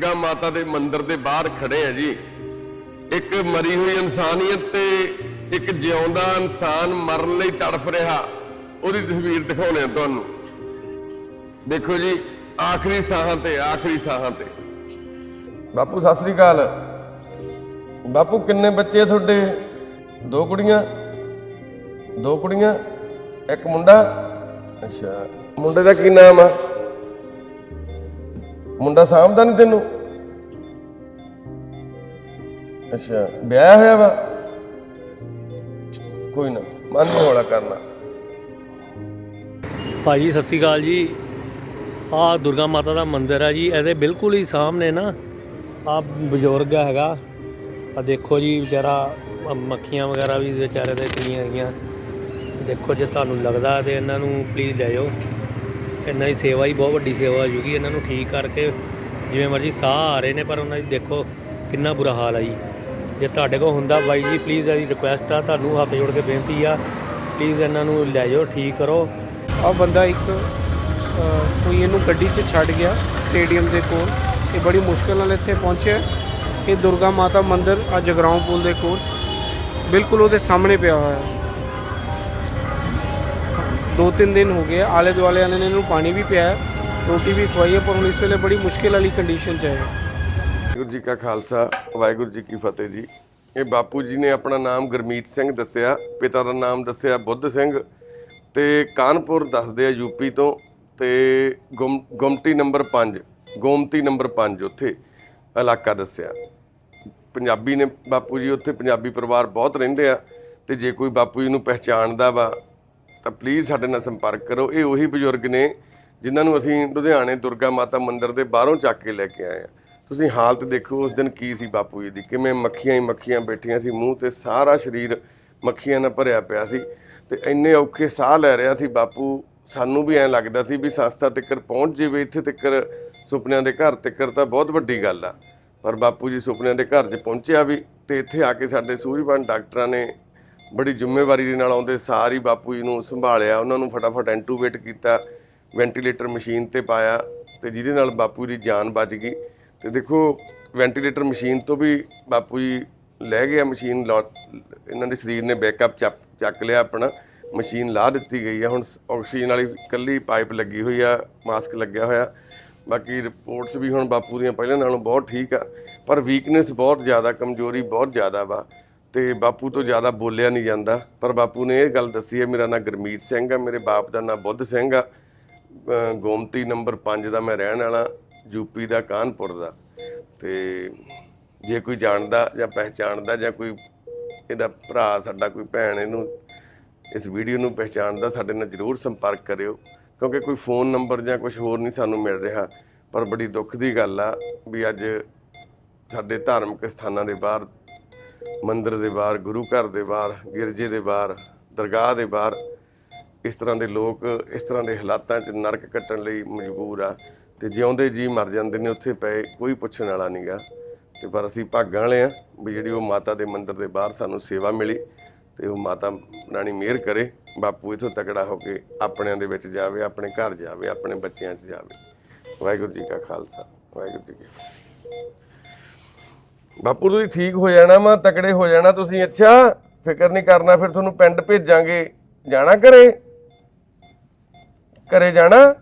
ਦੁਰਗਾ ਮਾਤਾ ਦੇ ਮੰਦਿਰ ਦੇ ਬਾਹਰ ਖੜੇ ਆ ਜੀ। ਇੱਕ ਮਰੀ ਹੋਈ ਇਨਸਾਨੀਅਤ ਤੇ ਇੱਕ ਜਿਉਂਦਾ ਇਨਸਾਨ ਮਰਨ ਲਈ ਤੜਫ ਰਿਹਾ। ਉਹਦੀ ਤਸਵੀਰ ਦਿਖਾਉਣੇ ਤੁਹਾਨੂੰ। ਦੇਖੋ ਜੀ, ਆਖਰੀ ਸਾਹਾਂ ਤੇ, ਆਖਰੀ ਸਾਹਾਂ ਤੇ। ਬਾਪੂ, ਸਤਿ ਸ੍ਰੀ ਅਕਾਲ। ਬਾਪੂ, ਕਿੰਨੇ ਬੱਚੇ ਆ ਤੁਹਾਡੇ? ਦੋ ਕੁੜੀਆਂ? ਦੋ ਕੁੜੀਆਂ? ਇੱਕ ਮੁੰਡਾ? ਅੱਛਾ, ਮੁੰਡੇ ਦਾ ਕੀ ਨਾਮ ਆ? ਮੁੰਡਾ ਸਾਂਭਦਾ ਨਹੀਂ ਤੈਨੂੰ? ਅੱਛਾ ਵਿਆਹ ਹੋਇਆ ਵਾ? ਕੋਈ ਨਾ, ਮਨ ਨਹੀਂ ਹੌਲਾ ਕਰਨਾ। ਭਾਜੀ, ਸਤਿ ਸ਼੍ਰੀ ਅਕਾਲ ਜੀ। ਆ ਦੁਰਗਾ ਮਾਤਾ ਦਾ ਮੰਦਿਰ ਆ ਜੀ, ਇਹਦੇ ਬਿਲਕੁਲ ਹੀ ਸਾਹਮਣੇ ਨਾ ਆ ਬਜ਼ੁਰਗ ਹੈਗਾ। ਆ ਦੇਖੋ ਜੀ, ਵਿਚਾਰਾ, ਆਹ ਮੱਖੀਆਂ ਵਗੈਰਾ ਵੀ ਵਿਚਾਰੇ ਦੇ ਕਿੰਨੀਆਂ ਹੈਗੀਆਂ ਦੇਖੋ ਜੇ ਤੁਹਾਨੂੰ ਲੱਗਦਾ ਤੇ ਇਹਨਾਂ ਨੂੰ ਪਲੀਜ਼ ਲੈ ਜਾਓ। ਇਹਨਾਂ ਦੀ ਸੇਵਾ ਹੀ, ਬਹੁਤ ਵੱਡੀ ਸੇਵਾ ਹੋ ਜੂਗੀ। ਇਹਨਾਂ ਨੂੰ ਠੀਕ ਕਰਕੇ ਜਿਵੇਂ ਮਰਜ਼ੀ ਸਾਹ ਆ ਰਹੇ ਨੇ, ਪਰ ਉਹਨਾਂ ਦੀ ਦੇਖੋ ਕਿੰਨਾ ਬੁਰਾ ਹਾਲ ਆ ਜੀ। ਜੇ ਤੁਹਾਡੇ ਕੋਲ ਹੁੰਦਾ ਬਾਈ ਜੀ ਪਲੀਜ਼ ਇਹਦੀ ਰਿਕੁਐਸਟ ਆ, ਤੁਹਾਨੂੰ ਹੱਥ ਜੋੜ ਕੇ ਬੇਨਤੀ ਆ। ਪਲੀਜ਼ ਇਹਨਾਂ ਨੂੰ ਲੈ ਜਾਓ, ਠੀਕ ਕਰੋ। ਆ ਬੰਦਾ ਇੱਕ ਕੋਈ ਇਹਨੂੰ ਗੱਡੀ 'ਚ ਛੱਡ ਗਿਆ ਸਟੇਡੀਅਮ ਦੇ ਕੋਲ। ਇਹ ਬੜੀ ਮੁਸ਼ਕਲ ਨਾਲ ਇੱਥੇ ਪਹੁੰਚਿਆ। ਇਹ ਦੁਰਗਾ ਮਾਤਾ ਮੰਦਿਰ ਆ ਜਗਰਾਉਂ ਪੁਲ ਦੇ ਕੋਲ। ਬਿਲਕੁਲ ਉਹਦੇ ਸਾਹਮਣੇ ਪਿਆ ਹੋਇਆ। ਦੋ ਤਿੰਨ ਦਿਨ ਹੋ ਗਏ ਆਲੇ ਦੁਆਲੇ ਵਾਲਿਆਂ ਨੇ ਇਹਨੂੰ ਪਾਣੀ ਵੀ ਪਿਆ ਰੋਟੀ ਵੀ ਖਵਾਈ ਹੈ, ਪਰ ਹੁਣ ਇਸ ਵੇਲੇ ਬੜੀ ਮੁਸ਼ਕਿਲ ਵਾਲੀ ਕੰਡੀਸ਼ਨ 'ਚ ਹੈ। ਵਾਹਿਗੁਰੂ ਜੀ ਕਾ ਖਾਲਸਾ, ਵਾਹਿਗੁਰੂ ਜੀ ਕੀ ਫਤਿਹ ਜੀ। ਇਹ ਬਾਪੂ ਜੀ ਨੇ ਆਪਣਾ ਨਾਮ ਗੁਰਮੀਤ ਸਿੰਘ ਦੱਸਿਆ, ਪਿਤਾ ਦਾ ਨਾਮ ਦੱਸਿਆ ਬੁੱਧ ਸਿੰਘ। ਤੇ ਕਾਨਪੁਰ ਦੱਸਦੇ ਆ ਯੂਪੀ ਤੋਂ, ਤੇ ਗੁਮ- ਗੁਮਟੀ ਨੰਬਰ 5 ਗੋਮਤੀ ਨੰਬਰ 5 ਉੱਥੇ ਇਲਾਕਾ ਦੱਸਿਆ। ਪੰਜਾਬੀ ਨੇ ਬਾਪੂ ਜੀ ਉੱਥੇ ਪੰਜਾਬੀ ਪਰਿਵਾਰ ਬਹੁਤ ਰਹਿੰਦੇ ਆ, ਤੇ ਜੇ ਕੋਈ ਬਾਪੂ ਜੀ ਨੂੰ ਪਹਿਚਾਣਦਾ ਵਾ ਤਾਂ ਪਲੀਜ਼ ਸਾਡੇ ਨਾਲ ਸੰਪਰਕ ਕਰੋ। ਇਹ ਉਹੀ ਬਜ਼ੁਰਗ ਨੇ ਜਿਨ੍ਹਾਂ ਨੂੰ ਅਸੀਂ ਲੁਧਿਆਣੇ ਦੁਰਗਾ ਮਾਤਾ ਮੰਦਿਰ ਦੇ ਬਾਹਰੋਂ ਚੱਕ ਕੇ ਲੈ ਕੇ ਆਏ ਆ। ਤੁਸੀਂ ਹਾਲਤ ਦੇਖੋ, ਉਸ ਦਿਨ ਕੀ ਸੀ ਬਾਪੂ ਜੀ ਦੀ। ਕਿਵੇਂ ਮੱਖੀਆਂ ਹੀ ਮੱਖੀਆਂ ਬੈਠੀਆਂ ਸੀ, ਮੂੰਹ ਤੇ ਸਾਰਾ ਸਰੀਰ ਮੱਖੀਆਂ ਨਾਲ ਭਰਿਆ ਪਿਆ ਸੀ ਤੇ ਇੰਨੇ ਔਖੇ ਸਾਹ ਲੈ ਰਿਹਾ ਸੀ ਬਾਪੂ। ਸਾਨੂੰ ਵੀ ਐਂ ਲੱਗਦਾ ਸੀ ਵੀ ਸੰਸਥਾ ਤੱਕ ਪਹੁੰਚ ਜਾਵੇ, ਇੱਥੇ ਤੱਕ ਸੁਪਨਿਆਂ ਦੇ ਘਰ ਤੱਕ ਤਾਂ ਬਹੁਤ ਵੱਡੀ ਗੱਲ ਆ। ਪਰ ਬਾਪੂ ਜੀ ਸੁਪਨਿਆਂ ਦੇ ਘਰ 'ਚ ਪਹੁੰਚਿਆ ਵੀ ਤੇ ਇੱਥੇ ਆ ਕੇ ਸਾਡੇ ਸੂਰਜਵਾਨ ਡਾਕਟਰਾਂ ਨੇ ਬੜੀ ਜ਼ਿੰਮੇਵਾਰੀ ਦੇ ਨਾਲ ਆਉਂਦੇ, ਸਾਰੀ ਬਾਪੂ ਜੀ ਨੂੰ ਸੰਭਾਲਿਆ, ਉਹਨਾਂ ਨੂੰ ਫਟਾਫਟ ਐਂਟੂਬੇਟ ਕੀਤਾ, ਵੈਂਟੀਲੇਟਰ ਮਸ਼ੀਨ ਤੇ ਪਾਇਆ ਤੇ ਜਿਹਦੇ ਨਾਲ ਬਾਪੂ ਦੀ ਜਾਨ ਬਚ ਗਈ। ਤੇ ਦੇਖੋ, ਵੈਂਟੀਲੇਟਰ ਮਸ਼ੀਨ ਤੋਂ ਵੀ ਬਾਪੂ ਜੀ ਲੈ ਗਿਆ ਮਸ਼ੀਨ, ਲਾ- ਇਹਨਾਂ ਦੇ ਸਰੀਰ ਨੇ ਬੈਕਅਪ ਚੱਕ ਲਿਆ ਆਪਣਾ, ਮਸ਼ੀਨ ਲਾ ਦਿੱਤੀ ਗਈ ਹੈ ਹੁਣ ਸ- ਆਕਸੀਜਨ ਵਾਲੀ ਇਕੱਲੀ ਪਾਈਪ ਲੱਗੀ ਹੋਈ ਆ, ਮਾਸਕ ਲੱਗਿਆ ਹੋਇਆ। ਬਾਕੀ ਰਿਪੋਰਟਸ ਵੀ ਹੁਣ ਬਾਪੂ ਦੀਆਂ ਪਹਿਲਾਂ ਨਾਲੋਂ ਬਹੁਤ ਠੀਕ ਆ, ਪਰ ਵੀਕਨੈਸ ਬਹੁਤ ਜ਼ਿਆਦਾ, ਕਮਜ਼ੋਰੀ ਬਹੁਤ ਜ਼ਿਆਦਾ ਵਾ। ਤੇ ਬਾਪੂ ਤੋਂ ਜ਼ਿਆਦਾ ਬੋਲਿਆ ਨਹੀਂ ਜਾਂਦਾ। ਪਰ ਬਾਪੂ ਨੇ ਇਹ ਗੱਲ ਦੱਸੀ ਹੈ, ਮੇਰਾ ਨਾਮ ਗੁਰਮੀਤ ਸਿੰਘ ਆ, ਮੇਰੇ ਬਾਪ ਦਾ ਨਾਮ ਬੁੱਧ ਸਿੰਘ ਆ। ਗੋਮਤੀ ਨੰਬਰ 5 ਦਾ ਮੈਂ ਰਹਿਣ ਵਾਲਾ ਯੂਪੀ ਦਾ, ਕਾਨਪੁਰ ਦਾ। ਤੇ ਜੇ ਕੋਈ ਜਾਣਦਾ ਜਾਂ ਪਹਿਚਾਣਦਾ ਜਾਂ ਕੋਈ ਇਹਦਾ ਭਰਾ, ਸਾਡਾ ਕੋਈ ਭੈਣ ਇਹਨੂੰ ਇਸ ਵੀਡੀਓ ਨੂੰ ਪਹਿਚਾਣਦਾ, ਸਾਡੇ ਨਾਲ ਜਰੂਰ ਸੰਪਰਕ ਕਰਿਓ। ਕਿਉਂਕਿ ਕੋਈ ਫੋਨ ਨੰਬਰ ਜਾਂ ਕੁਝ ਹੋਰ ਨਹੀਂ ਸਾਨੂੰ ਮਿਲ ਰਿਹਾ। ਪਰ ਬੜੀ ਦੁੱਖ ਦੀ ਗੱਲ ਆ ਵੀ ਅੱਜ ਸਾਡੇ ਧਾਰਮਿਕ ਸਥਾਨਾਂ ਦੇ ਬਾਹਰ ਮੰਦਿਰ ਦੇ ਬਾਹਰ, ਗੁਰੂ ਘਰ ਦੇ ਬਾਹਰ, ਗਿਰਜੇ ਦੇ ਬਾਹਰ, ਦਰਗਾਹ ਦੇ ਬਾਹਰ, ਇਸ ਤਰ੍ਹਾਂ ਦੇ ਲੋਕ, ਇਸ ਤਰ੍ਹਾਂ ਦੇ ਹਾਲਾਤਾਂ 'ਚ ਨਰਕ ਕੱਟਣ ਲਈ ਮਜਬੂਰ ਆ। ਤੇ ਜਿਉਂਦੇ ਜੀ ਮਰ ਜਾਂਦੇ ਨੇ ਉੱਥੇ ਪਏ, ਕੋਈ ਪੁੱਛਣ ਵਾਲਾ ਨਹੀਂਗਾ ਤੇ ਪਰ ਅਸੀਂ ਭਾਗਾਂ ਵਾਲੇ ਆ ਵੀ ਜਿਹੜੀ ਉਹ ਮਾਤਾ ਦੇ ਮੰਦਿਰ ਦੇ ਬਾਹਰ ਸਾਨੂੰ ਸੇਵਾ ਮਿਲੀ ਤੇ ਉਹ ਮਾਤਾ ਰਾਣੀ ਮਿਹਰ ਕਰੇ, ਬਾਪੂ ਇਥੋਂ ਤਕੜਾ ਹੋ ਕੇ ਆਪਣਿਆਂ ਦੇ ਵਿੱਚ ਜਾਵੇ, ਆਪਣੇ ਘਰ ਜਾਵੇ, ਆਪਣੇ ਬੱਚਿਆਂ 'ਚ ਜਾਵੇ। ਵਾਹਿਗੁਰੂ ਜੀ ਕਾ ਖਾਲਸਾ, ਵਾਹਿਗੁਰੂ ਜੀ ਕੀ ਫਤਿਹ। ਬਾਪੂ, ਤੁਸੀਂ ਠੀਕ ਹੋ ਜਾਣਾ ਵਾ, ਤਕੜੇ ਹੋ ਜਾਣਾ ਤੁਸੀਂ ਅੱਛਾ ਫਿਕਰ ਨਹੀਂ ਕਰਨਾ, ਫਿਰ ਤੁਹਾਨੂੰ ਪਿੰਡ ਭੇਜਾਂਗੇ। ਜਾਣਾ ਘਰੇ? ਘਰੇ ਜਾਣਾ?